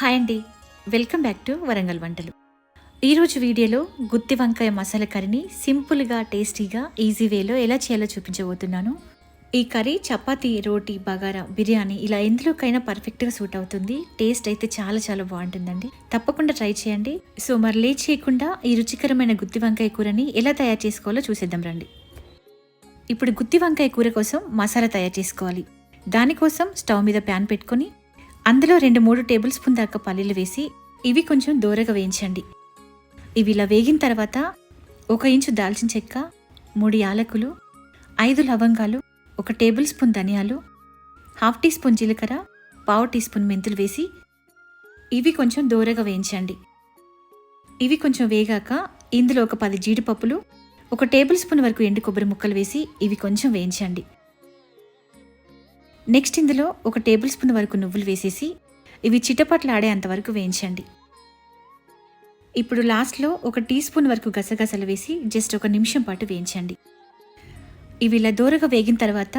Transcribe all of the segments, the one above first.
Hi అండి. Welcome back to Warangal వంటలు. ఈరోజు వీడియోలో గుత్తి వంకాయ మసాలా కర్రీని సింపుల్గా టేస్టీగా ఈజీ వేలో ఎలా చేయాలో చూపించబోతున్నాను. ఈ కర్రీ చపాతీ రోటీ బగారా బిర్యానీ ఇలా ఎందులోకైనా పర్ఫెక్ట్గా సూట్ అవుతుంది. టేస్ట్ అయితే చాలా చాలా బాగుంటుందండి. తప్పకుండా ట్రై చేయండి. సో మరి లేట్ చేయకుండా ఈ రుచికరమైన గుత్తి వంకాయ కూరని ఎలా తయారు చేసుకోవాలో చూసేద్దాం రండి. ఇప్పుడు గుత్తి వంకాయ కూర కోసం మసాలా తయారు చేసుకోవాలి. దానికోసం స్టవ్ మీద ప్యాన్ పెట్టుకొని అందులో రెండు మూడు టేబుల్ స్పూన్ దాకా పల్లీలు వేసి ఇవి కొంచెం దూరగా వేయించండి. ఇవి ఇలా వేగిన తర్వాత ఒక ఇంచు దాల్చిన చెక్క మూడు యాలకులు ఐదు లవంగాలు ఒక టేబుల్ స్పూన్ ధనియాలు హాఫ్ టీ స్పూన్ జీలకర్ర పావు టీ స్పూన్ మెంతులు వేసి ఇవి కొంచెం దూరగా వేయించండి. ఇవి కొంచెం వేగాక ఇందులో ఒక పది జీడిపప్పులు ఒక టేబుల్ స్పూన్ వరకు ఎండు కొబ్బరి ముక్కలు వేసి ఇవి కొంచెం వేయించండి. నెక్స్ట్ ఇందులో ఒక టేబుల్ స్పూన్ వరకు నువ్వులు వేసేసి ఇవి చిటపట్లు ఆడేంత వరకు వేయించండి. ఇప్పుడు లాస్ట్లో ఒక టీ స్పూన్ వరకు గసగసలు వేసి జస్ట్ ఒక నిమిషం పాటు వేయించండి. ఇవి ఇలా దూరగా వేగిన తర్వాత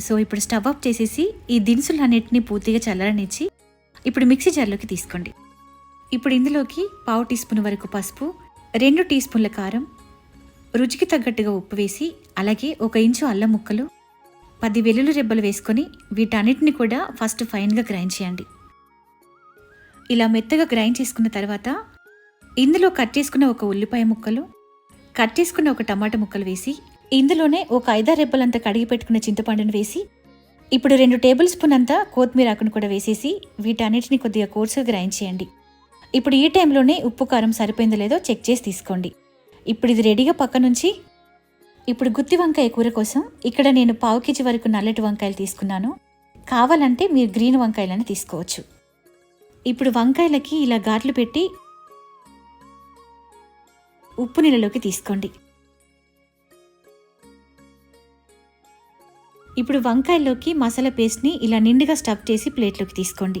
సో ఇప్పుడు స్టవ్ ఆఫ్ చేసేసి ఈ దినుసులన్నిటిని పూర్తిగా చల్లరనిచ్చి ఇప్పుడు మిక్సీ జార్లోకి తీసుకోండి. ఇప్పుడు ఇందులోకి పావు టీ స్పూన్ వరకు పసుపు రెండు టీ స్పూన్ల కారం రుచికి తగ్గట్టుగా ఉప్పు వేసి అలాగే ఒక ఇంచు అల్లం ముక్కలు పది వెల్లుల్లి రెబ్బలు వేసుకొని వీటన్నిటిని కూడా ఫస్ట్ ఫైన్గా గ్రైండ్ చేయండి. ఇలా మెత్తగా గ్రైండ్ చేసుకున్న తర్వాత ఇందులో కట్ చేసుకున్న ఒక ఉల్లిపాయ ముక్కలు కట్ చేసుకున్న ఒక టమాటా ముక్కలు వేసి ఇందులోనే ఒక ఐదారు రెబ్బలంత కడిగి పెట్టుకున్న చింతపండును వేసి ఇప్పుడు రెండు టేబుల్ స్పూన్ అంతా కొత్తిమీర ఆకును కూడా వేసేసి వీటన్నిటిని కొద్దిగా కోర్సుగా గ్రైండ్ చేయండి. ఇప్పుడు ఈ టైంలోనే ఉప్పు కారం సరిపోయిందో లేదో చెక్ చేసి తీసుకోండి. ఇప్పుడు ఇది రెడీగా పక్క నుంచి ఇప్పుడు గుత్తి వంకాయ కూర కోసం ఇక్కడ నేను పావు కేజీ వరకు నల్లటి వంకాయలు తీసుకున్నాను. కావాలంటే మీరు గ్రీన్ వంకాయలని తీసుకోవచ్చు. ఇప్పుడు వంకాయలకి ఇలా గాట్లు పెట్టి ఉప్పు నీళ్ళలోకి తీసుకోండి. ఇప్పుడు వంకాయల్లోకి మసాలా పేస్ట్ని ఇలా నిండుగా స్టఫ్ చేసి ప్లేట్లోకి తీసుకోండి.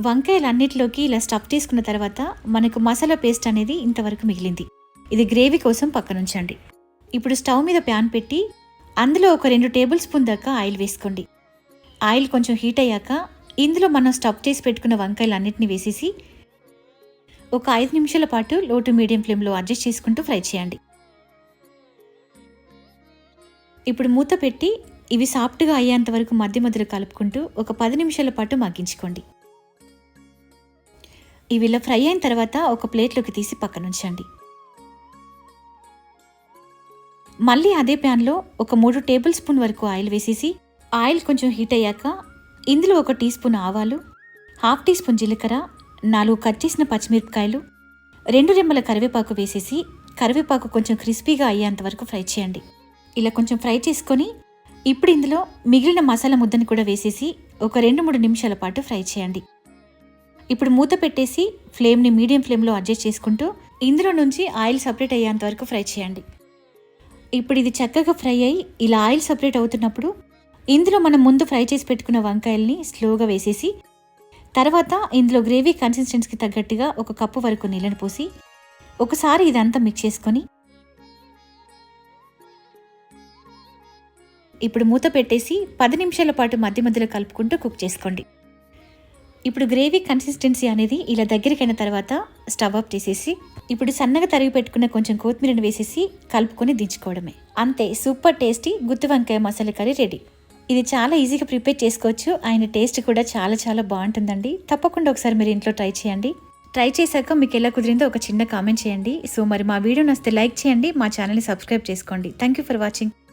వంకాయలన్నిటిలోకి ఇలా స్టఫ్ చేసుకున్న తర్వాత మనకు మసాలా పేస్ట్ అనేది ఇంతవరకు మిగిలింది. ఇది గ్రేవీ కోసం పక్కనుంచండి. ఇప్పుడు స్టవ్ మీద ప్యాన్ పెట్టి అందులో ఒక రెండు టేబుల్ స్పూన్ దాకా ఆయిల్ వేసుకోండి. ఆయిల్ కొంచెం హీట్ అయ్యాక ఇందులో మనం స్టఫ్ చేసి పెట్టుకున్న వంకాయలు అన్నిటిని వేసేసి ఒక ఐదు నిమిషాల పాటు లో టు మీడియం ఫ్లేమ్లో అడ్జస్ట్ చేసుకుంటూ ఫ్రై చేయండి. ఇప్పుడు మూత పెట్టి ఇవి సాఫ్ట్గా అయ్యేంత వరకు మధ్య మధ్యలో కలుపుకుంటూ ఒక పది నిమిషాల పాటు మగ్గించుకోండి. ఇవి ఇలా ఫ్రై అయిన తర్వాత ఒక ప్లేట్లోకి తీసి పక్కనుంచండి. మళ్ళీ అదే ప్యాన్లో ఒక మూడు టేబుల్ స్పూన్ వరకు ఆయిల్ వేసేసి ఆయిల్ కొంచెం హీట్ అయ్యాక ఇందులో ఒక టీ స్పూన్ ఆవాలు హాఫ్ టీ స్పూన్ జీలకర్ర నాలుగు కట్ చేసిన పచ్చిమిరపకాయలు రెండు రెమ్మల కరివేపాకు వేసేసి కరివేపాకు కొంచెం క్రిస్పీగా అయ్యేంత వరకు ఫ్రై చేయండి. ఇలా కొంచెం ఫ్రై చేసుకొని ఇప్పుడు ఇందులో మిగిలిన మసాలా ముద్దని కూడా వేసేసి ఒక రెండు మూడు నిమిషాల పాటు ఫ్రై చేయండి. ఇప్పుడు మూత పెట్టేసి ఫ్లేమ్ని మీడియం ఫ్లేమ్లో అడ్జస్ట్ చేసుకుంటూ ఇందులో నుంచి ఆయిల్ సపరేట్ అయ్యేంత వరకు ఫ్రై చేయండి. ఇప్పుడు ఇది చక్కగా ఫ్రై అయ్యి ఇలా ఆయిల్ సపరేట్ అవుతున్నప్పుడు ఇందులో మనం ముందు ఫ్రై చేసి పెట్టుకున్న వంకాయల్ని స్లోగా వేసేసి తర్వాత ఇందులో గ్రేవీ కన్సిస్టెన్సీకి తగ్గట్టుగా ఒక కప్పు వరకు నీళ్ళని పోసి ఒకసారి ఇదంతా మిక్స్ చేసుకొని ఇప్పుడు మూత పెట్టేసి పది నిమిషాల పాటు మధ్య మధ్యలో కలుపుకుంటూ కుక్ చేసుకోండి. ఇప్పుడు గ్రేవీ కన్సిస్టెన్సీ అనేది ఇలా దగ్గరికైన తర్వాత స్టవ్ ఆఫ్ చేసేసి ఇప్పుడు సన్నగా తరిగి పెట్టుకున్న కొంచెం కొత్తిమీరను వేసేసి కలుపుకొని దించుకోవడమే. అంతే సూపర్ టేస్టీ గుత్తి వంకాయ మసాలా కర్రీ రెడీ ఇది చాలా ఈజీగా ప్రిపేర్ చేసుకోవచ్చు. ఆయన టేస్ట్ కూడా చాలా చాలా బాగుంటుందండి. తప్పకుండా ఒకసారి మీరు ఇంట్లో ట్రై చేయండి. ట్రై చేశాక మీకు ఎలా కుదిరిందో ఒక చిన్న కామెంట్ చేయండి. సో మరి మా వీడియో నస్తే లైక్ చేయండి. మా ఛానల్ని సబ్స్క్రైబ్ చేసుకోండి. Thank you for watching